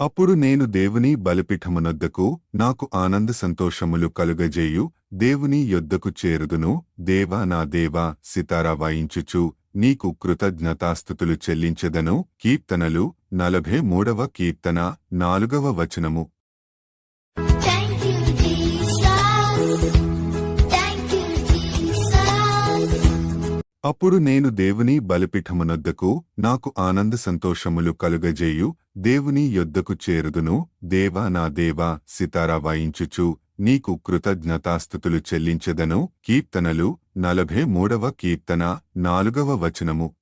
అప్పుడు నేను దేవుని బలిపీఠమునొద్దకు నాకు ఆనంద సంతోషములు కలుగజేయు దేవుని యొద్దకు చేరుదును దేవా నా దేవా సితారా వాయించుచు నీకు కృతజ్ఞతాస్థుతులు చెల్లించెదను కీర్తనలు నలభై మూడవ కీర్తన నాలుగవ వచనము. అప్పుడు నేను దేవుని బలిపీఠమునొద్దకు నాకు ఆనంద సంతోషములు కలుగజేయు దేవుని యొద్దకు చేరుదును. దేవా నా దేవా సితారా వాయించుచు నీకు కృతజ్ఞతాస్థుతులు చెల్లించదను. కీర్తనలు నలభై మూడవ కీర్తన నాలుగవ వచనము.